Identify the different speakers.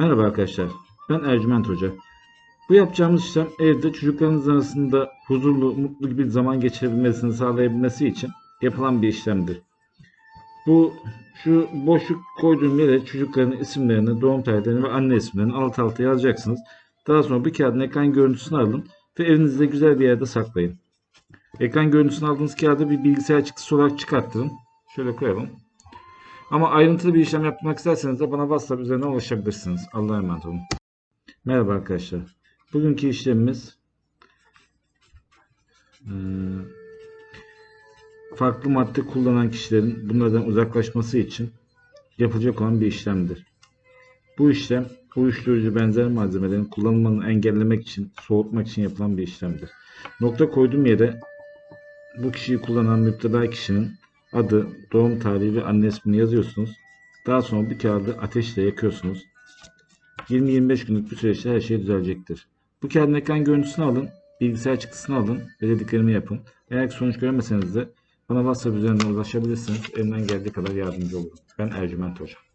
Speaker 1: Merhaba arkadaşlar, ben Ercüment Hoca. Bu yapacağımız işlem evde çocuklarınız arasında huzurlu, mutlu bir zaman geçirebilmesini sağlayabilmesi için yapılan bir işlemdir. Bu şu boşluk koyduğum yere çocukların isimlerini, doğum tarihlerini ve anne isimlerini alt alta yazacaksınız. Daha sonra bir kağıdın ekran görüntüsünü alın ve evinizde güzel bir yerde saklayın. Ekran görüntüsünü aldığınız kağıdı bir bilgisayar çıktısı olarak çıkarttırın. Şöyle koyalım. Ama ayrıntılı bir işlem yapmak isterseniz de bana WhatsApp üzerinden ulaşabilirsiniz. Allah'a emanet olun. Merhaba arkadaşlar. Bugünkü işlemimiz eee, farklı madde kullanan kişilerin bunlardan uzaklaşması için yapılacak olan bir işlemdir. Bu işlem uyuşturucu benzer malzemelerin kullanılmanı engellemek için, soğutmak için yapılan bir işlemdir. Nokta koyduğum yere bu kişiyi kullanan müptela kişinin adı, doğum tarihi ve anne ismini yazıyorsunuz. Daha sonra bir kağıdı ateşle yakıyorsunuz. 20-25 günlük bir süreçte her şey düzelecektir. Bu kağıdın ekran görüntüsünü alın, bilgisayar çıktısını alın ve dediklerimi yapın. Eğer sonuç göremeseniz de bana WhatsApp üzerinden ulaşabilirsiniz. Elimden geldiği kadar yardımcı olurum. Ben Ercüment Hoca.